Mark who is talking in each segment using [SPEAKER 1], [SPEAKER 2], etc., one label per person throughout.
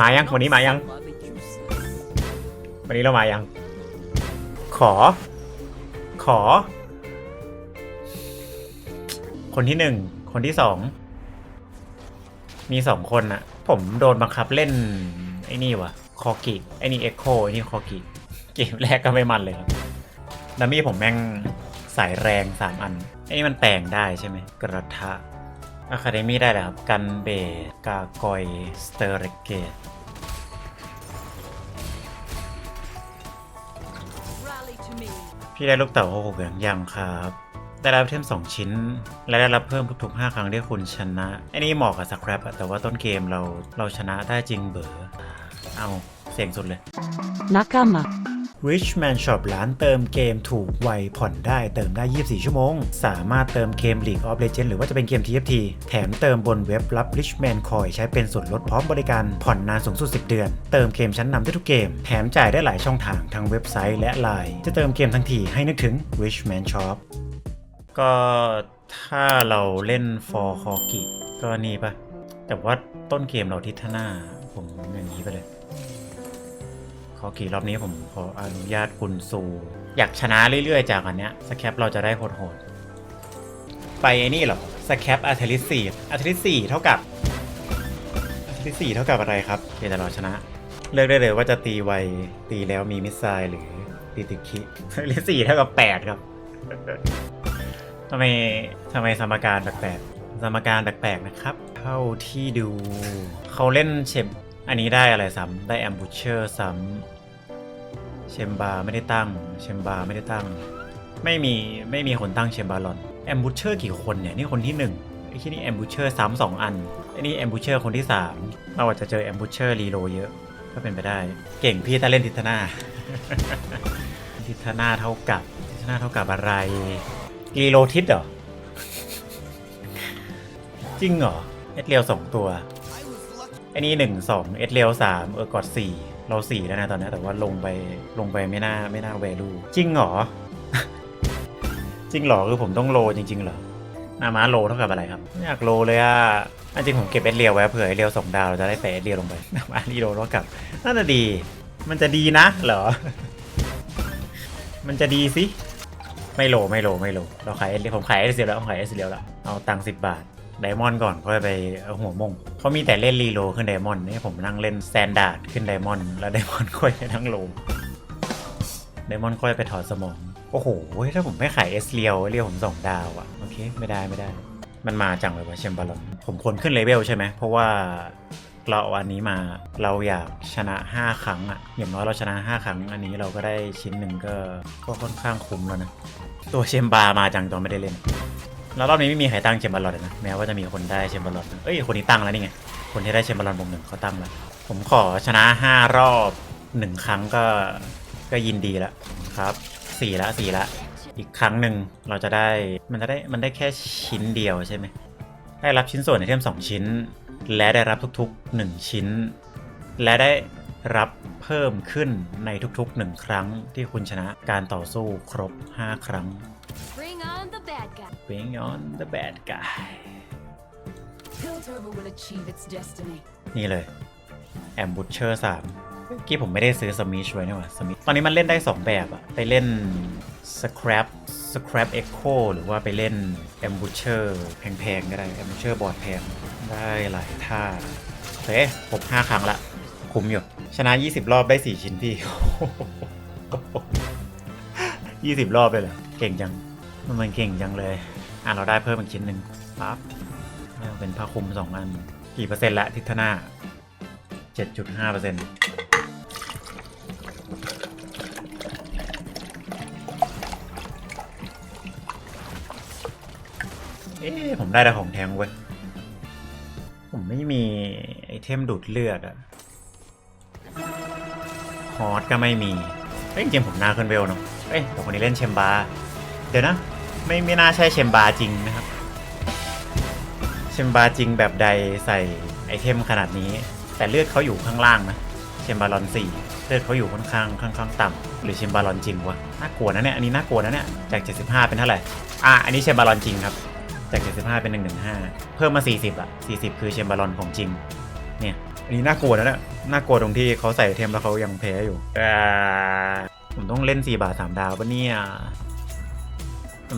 [SPEAKER 1] มายัง
[SPEAKER 2] not
[SPEAKER 1] วันนี้มายัง
[SPEAKER 2] suffer the useless.
[SPEAKER 1] วันนี้เรามายัง ขอ ขอ คนที่หนึ่ง คนที่สอง มีสองคนอะผมโดนบังคับเล่น ไอ้นี่วะคอกิไอ้นี่เอ็กโคไอ้นี่คอกิเกมแรกก็ไม่มันเลยครับดัมมี่ผมแม่งสายแรงสามอันไอ้นี่มันแปลงได้ใช่ไหมกระทะ อะคาเดมี่ได้แหละครับ กันเบสกากอย สเตอร์เรเกต
[SPEAKER 2] Rally to me.
[SPEAKER 1] พี่ได้ลูกเต๋าหกเหลืองยังครับ ได้รับเทม2ชิ้น และได้รับเพิ่มทุกๆ 5 ครั้งที่คุณชนะไอ้นี่เหมาะกับสครับอะแต่ว่าต้นเกมเราเราชนะได้จริงเบอเอาเสียงสุดเลย
[SPEAKER 3] Nakama.
[SPEAKER 1] Richman Shop ร้านเติมเกมถูกไวผ่อนได้เติมได้ 24 ชั่วโมง สามารถเติมเกม League of Legends หรือว่าจะเป็นเกม TFT แถมเติมบนเว็บรับ Richman Coin ใช้เป็นส่วนลดพร้อมบริการผ่อนนานสูงสุด 10 เดือน เติมเกมชั้นนำได้ทุกเกม แถมจ่ายได้หลายช่องทางทั้งเว็บไซต์และ Line จะเติมเกมทั้งทีให้นึกถึง Richman Shop ก็ถ้าเราเล่น For c o g i ก็นี่ปะแต่ว่าต้นเกมเราทิศหน้าผมอย่างนี้ไปเลย ขอกี่รอบนี้ผมขออนุญาตคุณซู อยากชนะเรื่อยๆ จากอันเนี้ยสแคปเราจะได้โหดๆ ไปไอ้นี่เหรอสแคปอาร์เทลิสสี่อาร์เทลิสสี่เท่ากับอาร์เทลิสสี่เท่ากับอะไรครับเดี๋ยวเราชนะ เลือกได้เลยว่าจะตีไวตีแล้วมีมิสไซล์หรือตีติดคิอาร์เทลิสสี่เท่ากับแปดครับทำไมทำไมสมการแปลกๆสมการแปลกๆนะครับ เท่าที่ดู เขาเล่นเชม อันนี้ได้อะไรซ้ำได้แอมบูเชอร์ซ้ำเชมบาไม่ได้ตั้งเชมบาไม่ได้ตั้ง ไม่มีไม่มีคนตั้งเชมบาลอนแอมบูเชอร์กี่คนเนี่ยนี่คนที่หนึ่งไอ้ที่นี่แอมบูเชอร์ซ้ำสองอันไอ้นี่แอมบูเชอร์คนที่สามเราอาจจะเจอแอมบูเชอร์รีโลเยอะก็เป็นไปได้ เก่งพี่ถ้าเล่นทิศนาทิศนาเท่ากับทิศนาเท่ากับอะไรรีโลทิศเหรอจริงเหรอเอสเรียวสองตัว ไอ้นี่หนึ่งสองเอสเรียวสามเออกอดสี่เราสี่แล้วนะตอนนี้แต่ว่าลงไปลงไปไม่น่าไม่น่าแวลูจริงเหรอ จริงเหรอคือผมต้องโลจริงๆเหรอหนามาโลเท่ากับอะไรครับไม่อยากโลเลยอะอันจริงผมเก็บเอสเรียวไว้เผื่อเอสเรียวสองดาวเราจะได้แปะเอสเรียวลงไปนาม้ารีโลเท่ากับน่าจะดี มันจะดีนะเหรอ มันจะดีสิไม่โลไม่โลไม่โลเราขาย SL ผมขายเอสเลวแล้วผมขายเอสเลวแล้วเอาตังค์สิบบาท ไดมอนด์ก่อนค่อยไปเอาหัวมงเขามีแต่เล่นรีโลขึ้นไดมอนด์นี่ผมนั่งเล่นสแตนดาร์ดขึ้นไดมอนด์แล้วไดมอนด์ค่อยไปทั้งโลไดมอนด์ค่อยไปถอดสมอง โอ้โห ถ้าผมไม่ขายเอสเรียวเรียวผมสองดาวอะโอเค ไม่ได้ไม่ได้ มันมาจังเลยว่าเชมบาลอนผมควรขึ้นเลเวลใช่ไหม เพราะว่าเราเอาอันนี้มาเราอยากชนะ 5 ครั้งอะอย่างน้อยเราชนะ 5 ครั้ง อันนี้เราก็ได้ชิ้นหนึ่งก็ก็ค่อนข้างคุ้มแล้วนะ ตัวเชมบามาจังตอนไม่ได้เล่น แล้วรอบนี้ไม่มีใครตั้งเชมบาลอนเลยนะแม้ว่าจะมีคนได้เชมบาลลอนเอ้ยคนนี้ตั้งแล้วนี่ไงคนที่ได้เชมบาลลอนบงหนึ่งเขาตั้งแล้วผมขอชนะ 5 รอบหนึ่งครั้งก็ก็ยินดีแล้วครับสี่ละสี่ละ อีกครั้งหนึ่งเราจะได้มันจะได้มันได้แค่ชิ้นเดียวใช่ไหมได้รับชิ้นส่วนไอเทม2ชิ้น และได้รับทุกๆ 1 ชิ้น และได้รับเพิ่มขึ้นในทุกๆ 1 ครั้งที่คุณชนะการต่อสู้ครบ 5 ครั้ง
[SPEAKER 4] Bring on the bad guy.
[SPEAKER 1] Bring on the bad guy
[SPEAKER 4] Piltover will achieve its destiny.
[SPEAKER 1] นี่เลยแอมบูเชอร์สามเมื่อกี้ผมไม่ได้ซื้อสมิชไว้นี่หว่าสมิชตอนนี้มันเล่นได้ 2 แบบอะไปเล่น Scrap Scrap Echo หรือว่าไปเล่น a m b u s h e r แพงๆก็ได้ a m b u s h e r บอร์ดแพงได้หลายท่าโอเคครบ5ครั้งละ คุ้มอยู่ ชนะ 20 รอบได้ 4 ชิ้นพี่ 20 รอบเลยเหรอ เก่งจัง มันมันเก่งจังเลย อะเราได้เพิ่มอีกชิ้นหนึ่งปั๊บเป็นผ้าคลุม2อัน กี่เปอร์เซ็นต์ละทิศนาเจ็ดจุดห้าเปอร์เซ็นต์เอ๊ะผมได้แต่ของแทงเว้ย ผมไม่มีไอเทมดูดเลือดอะฮอตก็ไม่มีเอ้ยจริงผมน่าขึ้นเวลเนาะเอ้ยแต่คนนี้เล่นเชมบาร์เดี๋ยวนะ ไม่ไม่น่าใช่เชมบาจริงนะครับ เชมบาจริงแบบใดใส่ไอเทมขนาดนี้ แต่เลือดเขาอยู่ข้างล่างนะ เชมบาลอนสี่เลือดเขาอยู่ค่อนข้างค่อนข้างต่ำหรือเชมบาลอนจริงวะน่ากลัวนะเนี่ยอันนี้น่ากลัวนะเนี่ยจาก 75 เป็นเท่าไหร่อะอันนี้เชมบาลอนจริงครับ จาก 75 เป็น 115 เพิ่มมา 40 อะ 40 คือเชมบารอนของจริง เนี่ยอันนี้น่ากลัวนะเนี่ยน่ากลัวตรงที่เขาใส่ไอเทมแล้วเขายังแพ้อยู่อ่ผมต้องเล่น 4 บาท 3 ดาวปะเนี่ย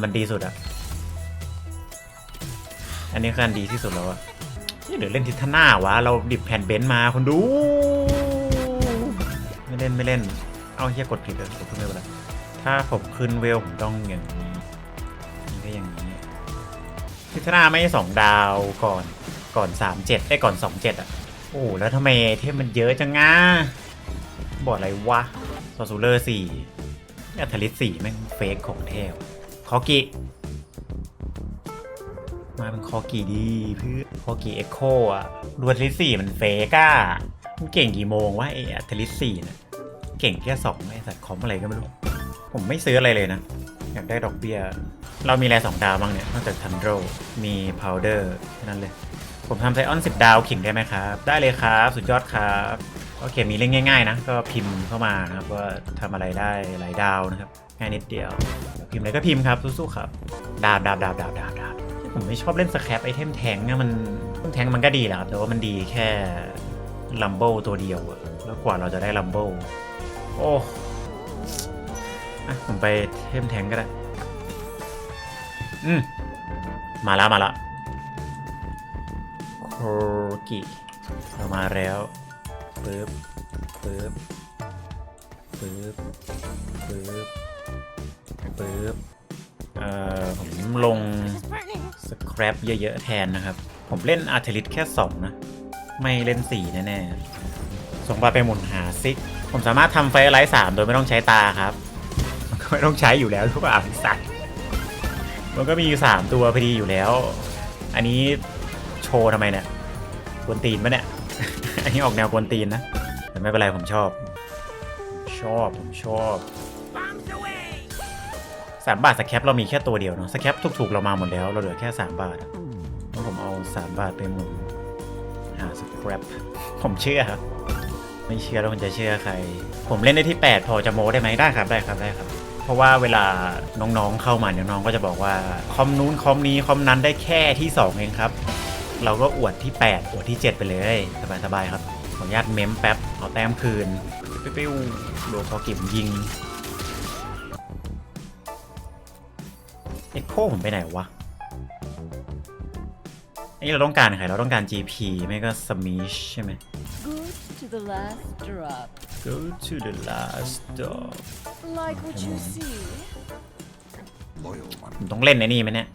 [SPEAKER 1] มันดีสุดอะอันนี้คืออันดีที่สุดแล้วอะนี่เดี๋ยวเล่นทิทนาวะ เราดิบแผ่นเบนซ์มาคนดู ไม่เล่นไม่เล่น เอาเฮียกดผิดเลยกดขึ้นไม่เป็นไรถ้าผมขึ้นเวลผมต้องอย่างนี้นี่ก็อย่างนี้ทิทนาไม่สองดาวก่อนก่อนสามเจ็ดได้ก่อนสองเจ็ดอะโอ้แล้วทำไมเทพมันเยอะจังงะบอดอะไรวะซอซูเลอร์สี่อัธลิสสี่แม่งเฟกของเทพ คอกิมาเป็นคอกีดีเพื่อคอกีเอ็กโคอะดูอัธลิสี่มันเฟกอะมันเก่งกี่โมงวะไออัธลิสี่เนี่ยเก่งแค่สองไอสัตว์คอมอะไรก็ไม่รู้ ผมไม่ซื้ออะไรเลยนะ อยากได้ดอกเบี้ย เรามีอะไรสองดาวบ้างเนี่ยนอกจากทันโดมีพาวเดอร์แค่นั้นเลย ผมทำไซออน10ดาวขิงได้ไหมครับ ได้เลยครับ สุดยอดครับโอเคมีเล่นง่าย ๆ นะ ก็พิมพ์เข้ามานะครับว่าทำอะไรได้หลายดาวนะครับ ง่ายนิดเดียว พิมพ์อะไรก็พิมพ์ครับสู้ๆครับ ดาวดาวดาวดาวดาวดาวผมไม่ชอบเล่นสแครปไอเทมแทงเนะมันแทงมันก็ดีแหละครับแต่ว่ามันดีแค่ลัมเบิลตัวเดียวอะแล้วกว่าเราจะได้ลัมเบิลโอ้อะผมไปเทมแทงก็ได้ อืม มาแล้วมาแล้วโคกิเรามาแล้วปึ๊บปึ๊บปึ๊บปึ๊บ ปึ๊บเอ่อผมลงสครปเยอะๆแทนนะครับ ผมเล่นอาร์เทลิสแค่ 2 นะ ไม่เล่น 4 แน่ๆส่งปลาไปหมุนหาซิก ผมสามารถทำไฟไลท์สามโดยไม่ต้องใช้ตาครับ มันก็ไม่ต้องใช้อยู่แล้วทุกอย่างสัตว์มันก็มีอยู่สามตัวพอดีอยู่แล้ว อันนี้โชว์ทำไมเนี่ยกวนตีนปะเนี่ย อันนี้ออกแนวกวนตีนนะ แต่ไม่เป็นไรผมชอบ ชอบผมชอบ สามบาทสแคปเรามีแค่ตัวเดียวเนาะสแคปถูกๆเรามาหมดแล้ว เราเหลือแค่สามบาทอะแล้วผมเอาสามบาทไปหมุนหาสแครปผมเชื่อครับไม่เชื่อแล้วคุณจะเชื่อใคร ผมเล่นได้ที่ 8 พอจะโมได้ไหมได้ครับได้ครับได้ครับ เพราะว่าเวลาน้องๆเข้ามาเนี่ยน้องก็จะบอกว่าคอมนู้นคอมนี้คอมนั้นได้แค่ที่ 2 เองครับ เราก็อวดที่ 8 อวดที่ 7 ไปเลยสบายๆครับขออนุญาตเมมแป๊บเอาแต้มคืนปิ้วๆโดนพอกิมยิง เอ็กโคผมไปไหนวะอันนี้เราต้องการใครเราต้องการ GP ไม่ก็ Smish ใช่ไหม
[SPEAKER 3] Good to the last drop.
[SPEAKER 1] Go to the last stop
[SPEAKER 3] Like what you see.
[SPEAKER 1] ผมต้องเล่นในนี่ไหมเนี่ย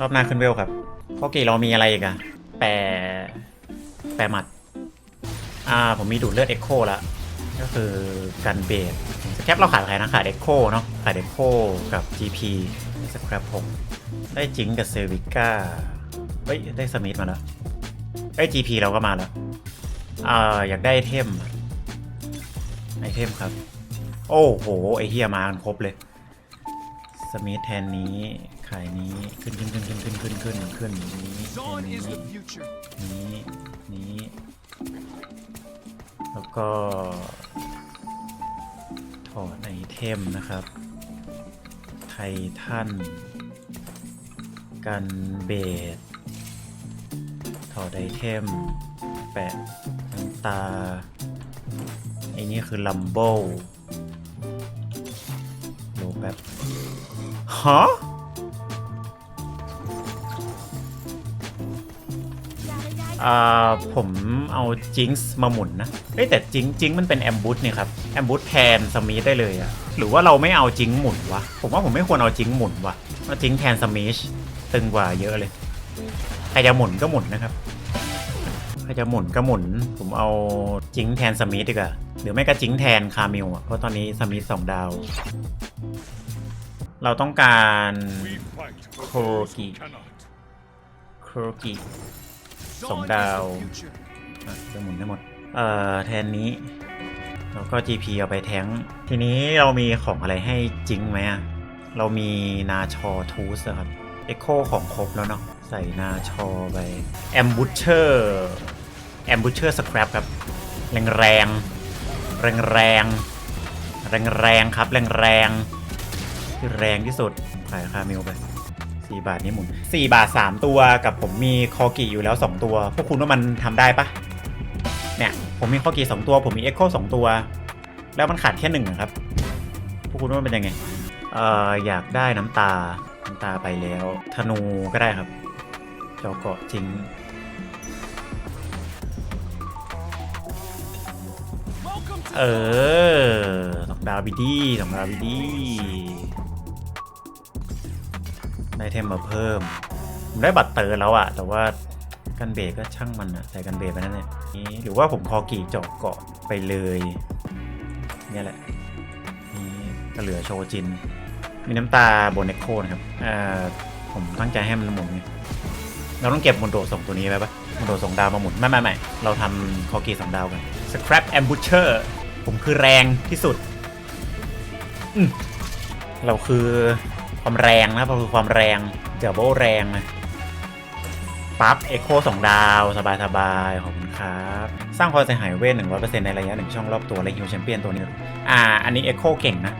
[SPEAKER 1] รอบหน้าขึ้นเวลครับเพราะกี่เรามีอะไรอีกอะแปรแปรหมัด อ่า ผมมีดูดเลือดเอ็กโคละก็คือกันเบสสแคปเราขายใครนะขายเอ็กโคเนาะขายเอ็กโคกับ GP สแครปผมได้จิงกับเซวิก้าเฮ้ย ได้สมิธมาแล้วได้ GP เราก็มาแล้วอ่าอยากได้ไอเทมไอเทมครับ โอ้โห ไอเฮียมากันครบเลย สมิธแทนนี้ขายนี้ขึ้นขึ้นขึ้นขึ้นขึ้นขึ้นขึ้นขึ้นนี้นี้นี้นี้ แล้วก็ถอดไอเทมนะครับ ททัน กันเบสถอดไอเทม แปะน้ำตาไอ้นี่คือลัมโบโลแป๊บฮะอ่าผมเอาจิงส์มาหมุนนะเอ้แต่จิงจิงมันเป็นแอมบูสนี่ยครับ มบูสแทนสมิธได้เลยอะหรือว่าเราไม่เอาจิงหมุนวะ ผมว่าผมไม่ควรเอาจิงหมุนวะเอาจิงแทนสมิชตึงกว่าเยอะเลยใครจะหมุนก็หมุนนะครับใครจะหมุนก็หมุน ผมเอาจิงแทนสมิธดีกว่าหรือไม่ก็จิงแทนคามิลอะเพราะตอนนี้สมิธสองดาว เราต้องการโครกิโครกิสองดาวจะหมุนได้หมด เอ่อ แทนนี้ แล้วก็ GP เอาไปแทงทีนี้เรามีของอะไรให้จริงไหมอะเรามีนาชอทูสครับเอ็กโคของครบแล้วเนาะใส่นาชอไปแอมบูเชอร์แอมบูเชอร์สครับครับแรงแรงแรงแรงแรงแรงครับแรงแรงที่แรงที่สุดขายคามิลไปสี่บาทนี่หมุนสี่บาทสามตัวกับผมมีคอกิอยู่แล้วสองตัว พวกคุณว่ามันทำได้ปะเนี่ย ผมมีคอกิสองตัว ผมมีเอ็กโคสองตัว แล้วมันขาดแค่หนึ่งอะครับ พวกคุณว่ามันเป็นยังไง เอ่อ อยากได้น้ำตา น้ำตาไปแล้ว ธนูก็ได้ครับเจาะเกาะจริง เออสองดาวบิดี้สองดาวบิดี้ได้เทมมาเพิ่ม ผมได้บัตรเตอร์แล้วอะแต่ว่า กันเบรกก็ช่างมันอะใส่กันเบรกไปนั่นแหละนี่หรือว่าผมคอกี่จาะเกาะไปเลยเนี่ยแหละนี่ก็เหลือโชจิน มีน้ำตาบนเนโคนะครับอ่าผมตั้งใจให้มันหมุนไงเราต้องเก็บมอนโดสองตัวนี้ไว้ปะมอนโดสองดาวมาหมุน ไม่ไม่ไม่เราทำคอกีสองดาวกัน Scrap Ambusher ผมคือแรงที่สุดอืมเราคือความแรงนะเราคือความแรงเดี๋ยวโบแรงนะ ปั๊บเอ็กโคสองดาว สบายสบายๆขอบคุณครับ สร้างความเสียหายเวทหนึ่งร้อยเปอร์เซ็นต์ในระยะหนึ่งช่องรอบตัวและฮิวแชมเปี้ยนตัวนี้ อ่า อันนี้เอ็กโคเก่งนะ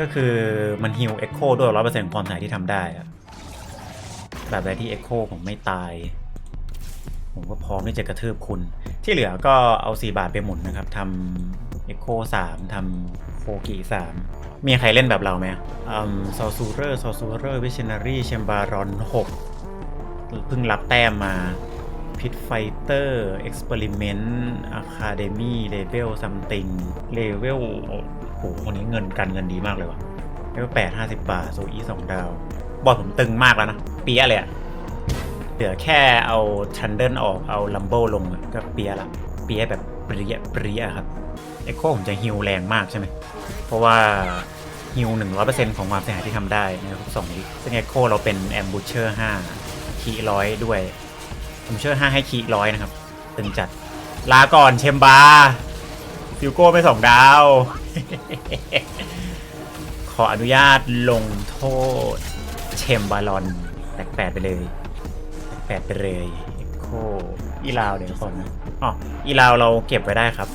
[SPEAKER 1] ก็คือมันฮิวเอ็กโคด้วยร้อยเปอร์เซ็นต์ความเสียหายที่ทำได้อะแบบใดที่เอ็กโคผมไม่ตาย ผมก็พร้อมที่จะกระทืบคุณ ที่เหลือก็เอา4บาทไปหมุนนะครับทำเอ็กโคสามทำโคกิสามมีใครเล่นแบบเราไหมอืมซอซูเรอร์ซอซูเรอร์วิชเนารีแชมบารอนหก เพิ่งรับแต้มมาพิทไฟเตอร์เอ็กซ์เพร์เมนต์อะคาเดมี่เลเวลซัมติงเลเวลโอ้โหคนนี้เงินกันเงินดีมากเลยว่ะเลเวลแปดห้าสิบบาทโซอีสองดาว บอดผมตึงมากแล้วนะ เปียะเลยอะเหลือแค่เอาชันเดิลออกเอาลัมโบลงก็เปียละเปียแบบเปรียเปรียครับเอ็โคผมจะฮิวแรงมากใช่ไหม เพราะว่าฮิวหนึ่งร้อยเปอร์เซ็นต์ของความเสียหายที่ทำได้ในทุกสองวิซึ่งเอ็โคเราเป็นแอมบูเชอร์ห้า คีร้อยด้วยแอมเชอร์ห้าให้คีร้อยนะครับ ตึงจัด ลาก่อนเชมบาฟิวโก้ไปสองดาว ขออนุญาตลงโทษ เชมบาลอนแปลกๆไปเลยแปดไปเลยเอ็กโคอีลาวเดี๋ยวก่อนนะอ๋ออีลาวเราเก็บไว้ได้ครับ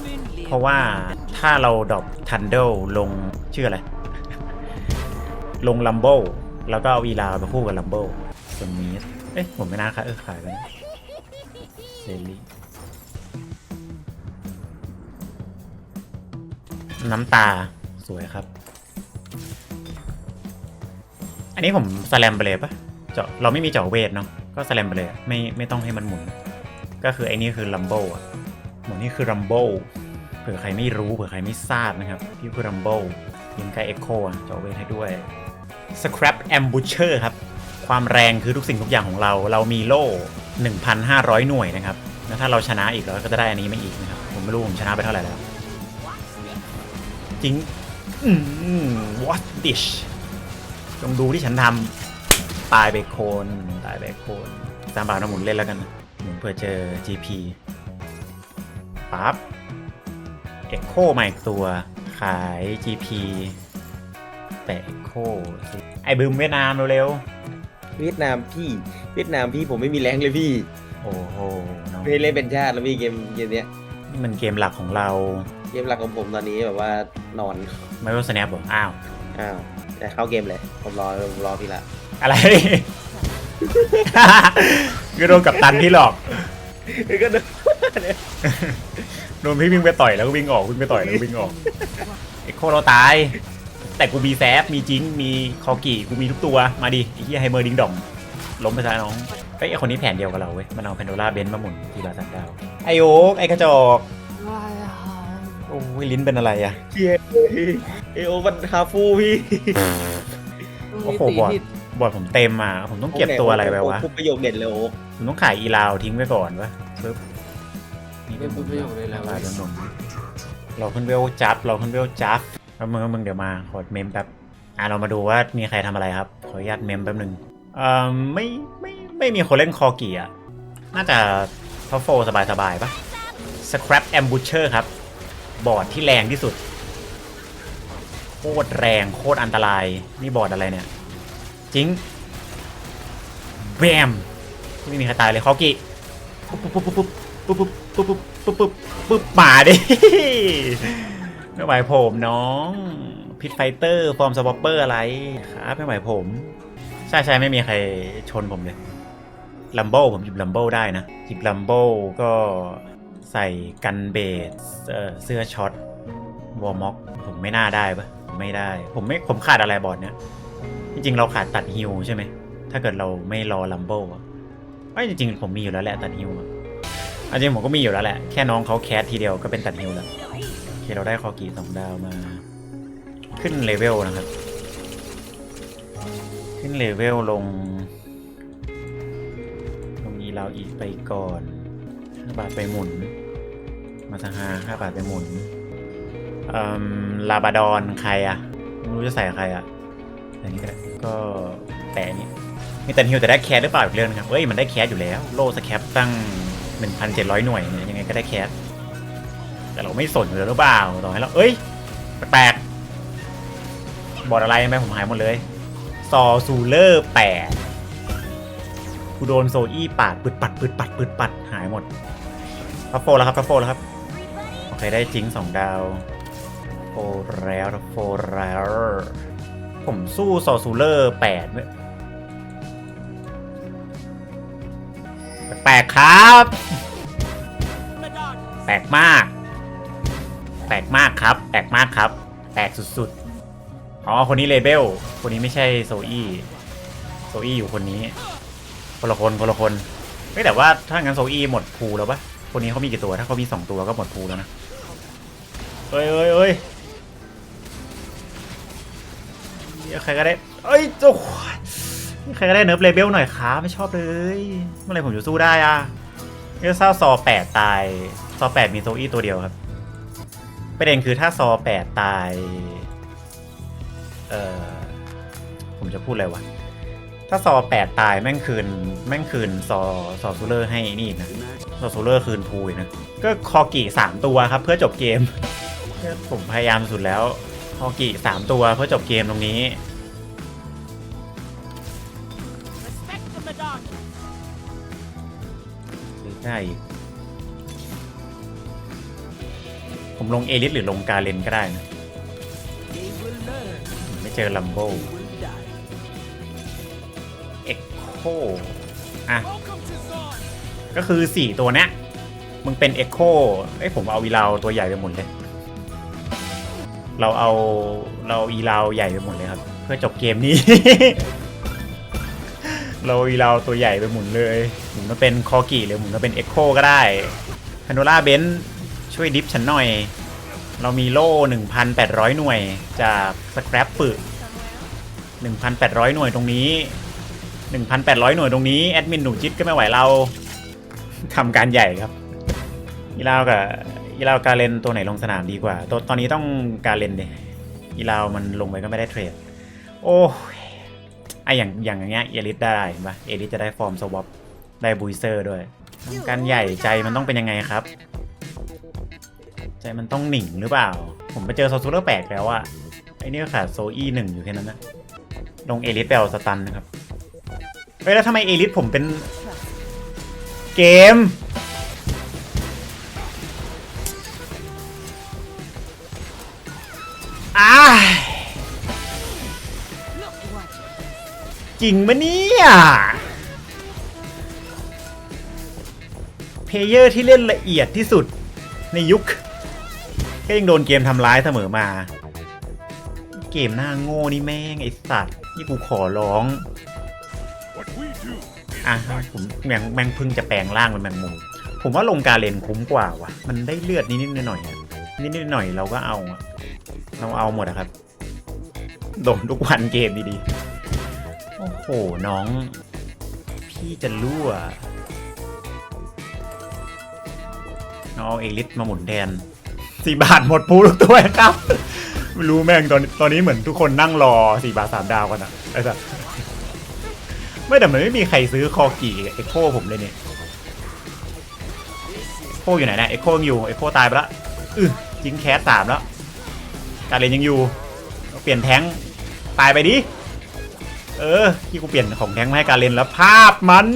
[SPEAKER 1] เพราะว่าถ้าเราดรอปทันเดลลงชื่ออะไร ลงลัมโบแล้วก็เอาอีลาวไปคู่กับลัมโบส่วนนี้ อ๊ะผมไม่น่าค่ะเออขายไปนะเซรีน้ำตาสวยครับ อันนี้ผมสแลมไปเลยปะเจาะเราไม่มีเจาะเวทเนาะก็สแลมไปเลยไม่ไม่ต้องให้มันหมุน ก็คือไอ้นี่คือลัมโบอะหมุนนี่คือลัมโบเผื่อใครไม่รู้เผื่อใครไม่ทราบนะครับนี่คือลัมโบยิงใกล้เอ็กโคอะเจาะเวทให้ด้วย Scrap Ambusher ครับ ความแรงคือทุกสิ่งทุกอย่างของเรา เรามีโล่ 1,500 หน่วยนะครับ แล้วถ้าเราชนะอีกเราก็จะได้อันนี้มาอีกนะครับ ผมไม่รู้ผมชนะไปเท่าไหร่แล้ว จริง อืม what dish จงดูที่ฉันทำตายไปโคนตายไปโคนตามบาทนะหมุนเล่นแล้วกันหมุนเพื่อเจอ GP ปั๊บเอ็กโคมาอีกตัวขาย GP แปะเอ็กโคไอ้บึมเวียดนามเร็ว
[SPEAKER 5] เวียดนามพี่ เวียดนามพี่ผมไม่มีแรงเลยพี่
[SPEAKER 1] ๆโอ้โหน้อง
[SPEAKER 5] ไม่เล่นเป็นชาติแล้วพี่เกมเกมเนี้ย
[SPEAKER 1] นี่มันเกมหลักของเรา
[SPEAKER 5] เกมหลักของผมตอนนี้แบบว่านอน
[SPEAKER 1] ไม่รู้สแนปบอกอ้าว
[SPEAKER 5] อ้าวแต่เข้าเกมเลย ผมรอผมรอพี่ละ
[SPEAKER 1] อะไร ก็โดนกับตันที่หลอก
[SPEAKER 5] ก็เดิน
[SPEAKER 1] โดนพี่วิ่งไปต่อยแล้วก็วิ่งออกวิ่งไปต่อยแล้วก็วิ่งออกเอ็กโคเราตาย แต่กูมีแซฟมีจิงมีคอกิกูมีทุกตัวมาดิไอ้เหี้ยไฮเมอร์ดิงดองล้มไปซะน้องเฮ้ยไอคนนี้แผนเดียวกับเราเว้ยมันเอาแพนโดล่าเบนซ์มาหมุนทีละสันดาวไอโอ๊กไอกระจอกโอ้ยลิ้นเป็นอะไรอะ
[SPEAKER 5] เกียร์เอโอวันคาฟูพี่
[SPEAKER 1] โอ้โหบอดบอดผมเต็มอะผมต้องเก็บตัวอะไรไปวะ
[SPEAKER 5] พูดประโยคเด็ดเลยโอ๊ค
[SPEAKER 1] ผมต้องขายอีลาวทิ้งไว้ก่อนวะปึ๊บ
[SPEAKER 5] ไม่พูดประโยคเลยแล้ว
[SPEAKER 1] ลายเป็นนมเราขึ้นเวลจับเราขึ้นเวลจับ แล้วมึงมึงเดี๋ยวมาขอเมมแป๊บอะเรามาดูว่ามีใครทำอะไรครับ ขออนุญาตเมมแป๊บหนึงเอ่อไม่ไม่ไม่มีคนเล่นคอกี่อะน่าจะท็อปโฟสบายสบายปะ Scrap Ambusher ครับ บอร์ดที่แรงที่สุด โคตรแรงโคตรอันตราย นี่บอร์ดอะไรเนี่ยจริงแบมไม่มีใครตายเลยคอกิปุ๊บปุ๊บปุ๊บปุ๊บปุ๊บปุ๊บปุ๊บปุ๊บปุ๊บปุ๊บมาดิ ไม่ไหวผมน้อง พิทไฟเตอร์ฟอร์มสวอปเปอร์อะไรครับไม่ไหวผม ใช่ใช่ไม่มีใครชนผมเลยลัมโบผมหยิบลัมโบได้นะ หยิบลัมโบก็ใส่กันเบสเสื้อช็อตวอร์ม็อกผมไม่น่าได้ปะไม่ได้ ผมไม่ผมขาดอะไรบอร์ดเนี้ยจริงๆ เราขาดตัดฮิวใช่ไหม ถ้าเกิดเราไม่รอลัมโบอะไม่จริงๆ ผมมีอยู่แล้วแหละตัดฮิวอะจริงผมก็มีอยู่แล้วแหละ แค่น้องเขาแคสทีเดียวก็เป็นตัดฮิวแล้ว เคเราได้คอกีสองดาวมา ขึ้นเลเวลนะครับ ขึ้นเลเวลลงตรงนี้เราอีกไปก่อนห้าบาทไปหมุน มาสหาห้าบาทไปหมุนลาบาดอนใครอะไม่รู้จะใส่ใครอะอันนี้ก็ก็แปะนี้มีแต่ฮิวแต่ได้แคสหรือเปล่าอีกเรื่องครับเอ้ยมันได้แคสอยู่แล้ว โลสแคปตั้ง 1,700 หน่วยเนี่ยยังไงก็ได้แคส แต่เราไม่สนอยู่แล้วหรือเปล่าต่อให้เราเอ้ยแปลกบอดอะไรไหมผมหายหมดเลย ซอซูเลอร์แปดกูโดนโซอี้ปาดปึดปัดปึดปัดปึดปัดหายหมดทัฟโฟแล้วครับทัฟโฟแล้วครับโอเคได้จิงสองดาวโฟแล้วทัฟโฟแล้ว ผมสู้ซอซูเลอร์แปดแปลกครับ แปลกมาก มากครับ แปลกมากครับ แปลกสุดๆ อ๋อ คนนี้เลเบล คนนี้ไม่ใช่โซอี้ โซอี้อยู่คนนี้ คนละคน คนละคน ไม่แต่ว่าถ้างั้นโซอี้หมดพูแล้วปะคนนี้เขามีกี่ตัว ถ้าเขามีสองตัวก็หมดพูแล้วนะ เอ้ยเอ้ยเอ้ยใครก็ได้ เอ้ยโอ้ใครก็ได้เนิร์ฟเลเบลหน่อยครับไม่ชอบเลย เมื่อไรผมจะสู้ได้อะเอลซ่าซอแปดตาย ซอแปดมีโซอี้ตัวเดียวครับ ประเด็นคือถ้าซอแปดตาย เอ่อผมจะพูดอะไรวะ ถ้าซอแปดตายแม่งคืน แม่งคืนซอซอซูเลอร์ให้นี่อีกนะซอซูเลอร์คืนพูอีกนะ ก็คอกิสามตัวครับ เพื่อจบเกม ผมพยายามสุดแล้ว คอกิสามตัวเพื่อจบเกมตรงนี้
[SPEAKER 2] Respect the Madonna.
[SPEAKER 1] ซื้อได้ ลงเอลิสหรือลงกาเลนก็ได้นะไม่เจอลัมโบเอ็กโคอะ ก็คือ 4 ตัวเนี้ยมึงเป็นเอ็กโคเอ้ยผมเอาอีลาวตัวใหญ่ไปหมดเลย เราเอาเราอีลาวใหญ่ไปหมดเลยครับ เพื่อจบเกมนี้ เราอีลาวตัวใหญ่ไปหมุนเลยหมุนมาเป็นคอกิหรือหมุนมาเป็นเอ็กโคก็ได้พาโนล่าเบนช่วยดิฟฉันหน่อย เรามีโล่ 1,800 หน่วย จากสแครปปึ1,800 หน่วยตรงนี้ 1,800 หน่วยตรงนี้ แอดมินหนูจิตก็ไม่ไหวเราทำการใหญ่ครับอีลาวกับอีลาวการเลนตัวไหนลงสนามดีกว่าตตอนนี้ต้องการเลนเดอีลาวมันลงไปก็ไม่ได้เทรด โอ้ยไออย่างอย่างเงี้ยเอลิสได้เห็นปะเอลิสจะได้ฟอร์มสวอปได้บูเซอร์ด้วยการใหญ่ใจมันต้องเป็นยังไงครับ ใจมันต้องหนิ่งหรือเปล่า ผมไปเจอโซซูเลอร์แปลกแล้วอะไอ้นี่ก็ขาดโซอี้หนึ่งอยู่แค่นั้นนะลงเอลิสไปเอาสตันนะครับเฮ้ยแล้วทำไมเอลิสผมเป็น เกม อ้าจริงมะเนี่ยเพลเยอร์ที่เล่นละเอียดที่สุดในยุค ก็ยังโดนเกมทำร้ายเสมอมา เกมหน้าโง่นี่แม่งไอสัตว์นี่กูขอร้อง อะผมแมงแมงพึ่งจะแปลงร่างเป็นแมงมุม ผมว่าลงกาเลนคุ้มกว่าว่ะมันได้เลือดนิดๆหน่อยๆอะนิดๆหน่อยๆเราก็เอาเราเอาหมดอะครับโดมทุกวันเกมดีๆโอ้โหน้อง พี่จะรั่วน้องเอาเอลิสมาหมุนแทน สี่บาทหมดปูทุกตัวครับ ไม่รู้แม่งตอนตอนนี้เหมือนทุกคนนั่งรอสี่บาทสามดาวกันอะไอ้สัสไม่แต่มันไม่มีใครซื้อคอกี่เอ็กโคผมเลยเนี่ยเอ็กโคอยู่ไหนนะเอ็กโคยังอยู่เอ็กโคตายไปละอือจิงแคสสามแล้วกาเลนยังอยู่ เปลี่ยนแท้งตายไปดิ เออที่กูเปลี่ยนของแท้งมาให้กาเลนแล้วภาพมัน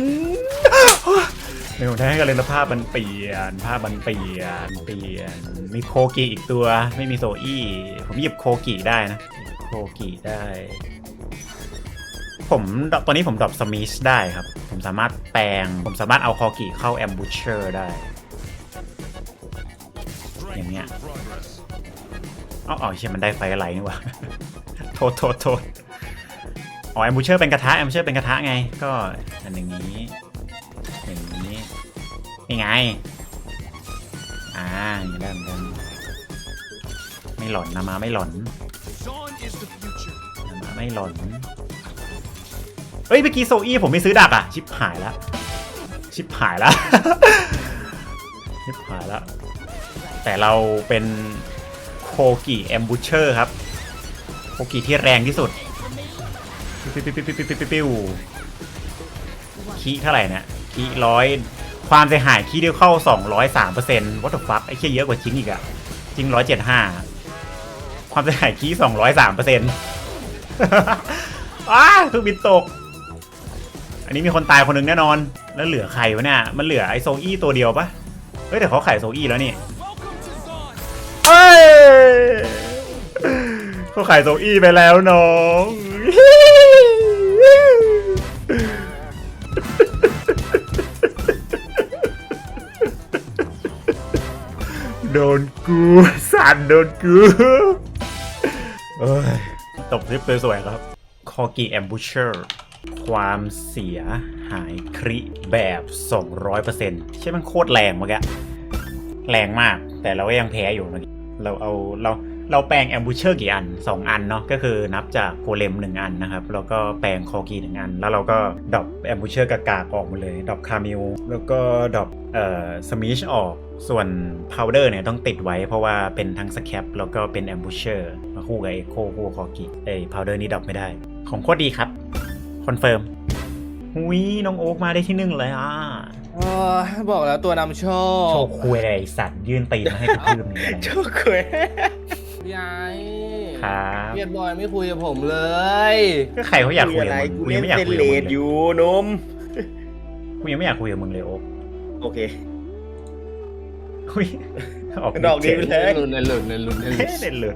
[SPEAKER 1] เปลี่ยนของแท้งให้การเล่นแล้วภาพมันเปลี่ยน ภาพมันเปลี่ยน เปลี่ยน มีโคกิอีกตัว ไม่มีโซอี้ ผมหยิบโคกิได้นะ โคกิได้ ผมตอนนี้ผมดรอปสมิชได้ครับ ผมสามารถแปลง ผมสามารถเอาโคกิเข้าแอมบูเชอร์ได้ อย่างเงี้ยเอ๋อเชี่ยมันได้ไฟอะไรนี่หว่าโทษโทษโทษอ๋อแอมบูเชอร์เป็นกระทะแอมบูเชอร์เป็นกระทะไง ก็อันอย่างนี้อย่างนี้ นี่ไง อ่าอย่างนี้ได้เหมือนกันไม่หลอนนะมาไม่หลอน
[SPEAKER 2] Dawn is the future.
[SPEAKER 1] นะมาไม่หลอนเฮ้ยเมื่อกี้โซอี้ผมไม่ซื้อดักอะ ชิปหายแล้วชิปหายแล้วชิปหายแล้ว แต่เราเป็นโคกิแอมบูเชอร์ครับ โคกิที่แรงที่สุดปิ้วปิ้วปิ้วปิ้วปิ้วปิ้วปิ้วคีเท่าไหร่เนี่ยคีร้อย ความเสียหายคีเดียวเข้า 203เปอร์เซ็นต์วัตถุฟักไอ้เชี่ยเยอะกว่าจริงอีกอะจริง 175 ความเสียหายคี 203เปอร์เซ็นต์อ้าคือบินตก อันนี้มีคนตายคนหนึ่งแน่นอน แล้วเหลือใครวะเนี่ย มันเหลือไอโซอี้ตัวเดียวปะเฮ้ยแต่เขาขายโซอี้แล้วนี่เอ้ยเขาขายโซอี้ไปแล้วน้อง โดนกูสั่นโดนกูเอ้ยตบซิปสวยๆครับ คอกีแอมบูเชอร์ความเสียหายคริแบบ 200%ใช่มันโคตรแรงเมื่อกี้แรงมากแต่เราก็ยังแพ้อยู่เมื่อกี้เราเอาเราเราแปลงแอมบูเชอร์กี่อัน 2 อันเนาะก็คือนับจากโกเลมหนึ่งอันนะครับ แล้วก็แปลงคอกีหนึ่งอัน แล้วเราก็ดรอปแอมบูเชอร์กากากออกหมดเลยดรอปคามิลแล้วก็ดรอปเอ่อสมิชออกส่วนพาวเดอร์เนี่ยต้องติดไว้เพราะว่าเป็นทั้งสแคปแล้วก็เป็นแอมบูเชอร์มาคู่กับเอโคคู่คอกีเอ้พาวเดอร์นี่ดรอปไม่ได้ ของโคตรดีครับ คอนเฟิร์มหุยน้องโอ๊กมาได้ที่หนึ่งเลยอะ
[SPEAKER 6] โอ้ยบอกแล้วตัวนำโช
[SPEAKER 1] โช
[SPEAKER 6] ค
[SPEAKER 1] ว์คุยอะไรไอ้สัตว์ยื่นตีนมาให้กระทืบนี่อะไร
[SPEAKER 5] โช
[SPEAKER 1] เนี่ย
[SPEAKER 5] คเคย
[SPEAKER 6] ยาย
[SPEAKER 1] ครับ
[SPEAKER 6] เบียดบอยไม่คุยกับผมเลย
[SPEAKER 1] ก็ใครเขาอยากคุย
[SPEAKER 5] อะ
[SPEAKER 1] กับ
[SPEAKER 5] ไร
[SPEAKER 1] มึง
[SPEAKER 5] กู
[SPEAKER 1] กู
[SPEAKER 5] เล่
[SPEAKER 1] ยัง
[SPEAKER 5] น
[SPEAKER 1] ไม่อยาก
[SPEAKER 5] เซน
[SPEAKER 1] คุย
[SPEAKER 5] เล
[SPEAKER 1] กับมึง
[SPEAKER 5] ด
[SPEAKER 1] เล
[SPEAKER 5] อยยู่นม
[SPEAKER 1] กูยังไม่อยากคุยกับมึงเลยโอ๊ค
[SPEAKER 5] โอเค
[SPEAKER 1] คุยออก
[SPEAKER 5] ดอกนี้ไปเลย
[SPEAKER 6] หลุดเลยหลุดเลยหลุดเลยหลุ
[SPEAKER 1] เฮ้
[SPEAKER 6] ด
[SPEAKER 1] ยเด่นเลย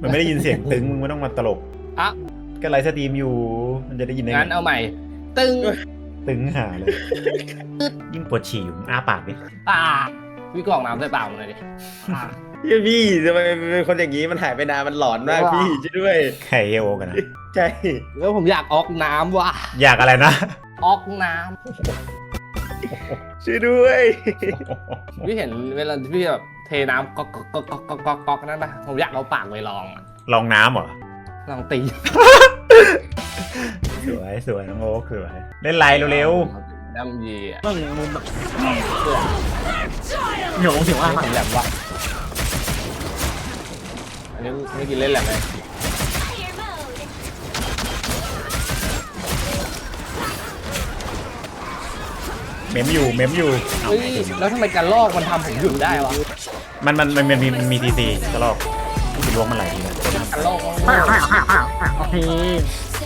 [SPEAKER 1] มันไม่ได้ยินเสียงตึงมึงไม่ต้องมาตลก
[SPEAKER 6] อะ
[SPEAKER 1] ก็ไลฟ์สตรีมอยู่ มันจะได้ยินได้ไง
[SPEAKER 6] งั้นเอาใหม่ ตึง
[SPEAKER 1] ตึงหาเลย ยิ่งปวดฉี่อยู่มึงอ้าปากดิ
[SPEAKER 6] อ่าพี่กล่องน้ำใส่เปล่ามาเลยดิอ่า
[SPEAKER 5] พี่พี่ทำไมเป็นคนอย่างนี้มันหายไปนานมันหลอนมากพี่ช่วยด้วย
[SPEAKER 1] ใครโอกันนะ
[SPEAKER 5] ใช่
[SPEAKER 6] แล้วผมอยากออกน้ำว่ะ
[SPEAKER 1] อยากอะไรนะ
[SPEAKER 6] ออกน้
[SPEAKER 5] ช่วยด้วยำ
[SPEAKER 6] พี่เห็นเวลาพี่แบบเทน้ำก๊อกก๊อกก๊อกก๊อกก๊อกก๊อกก๊อกนั่นปะผมอยากเอาปากไปลองอะ
[SPEAKER 1] ลองน้ำเหรอ
[SPEAKER 6] ลองตี
[SPEAKER 1] สวยสวยน้องโอ๊คสวย เล่นไลน์เร็ว
[SPEAKER 6] น้ำยีอะ
[SPEAKER 2] เหนียวเสียงว่า
[SPEAKER 6] ผมอยากว่าอันนี้ไม่กินเล่นแหละไหม
[SPEAKER 1] เมมอยู่เมมอยู่เอา
[SPEAKER 6] เฮ้ย
[SPEAKER 1] ไม่ถึง
[SPEAKER 6] แล้วทำไมการลอกมันทำผมหยุดได้วะ
[SPEAKER 1] มันมันมันมันมีมันมีทีซีจะลอกที่ล้วงมันหลายทีแล้ว
[SPEAKER 6] การลอกมัน
[SPEAKER 2] โอเค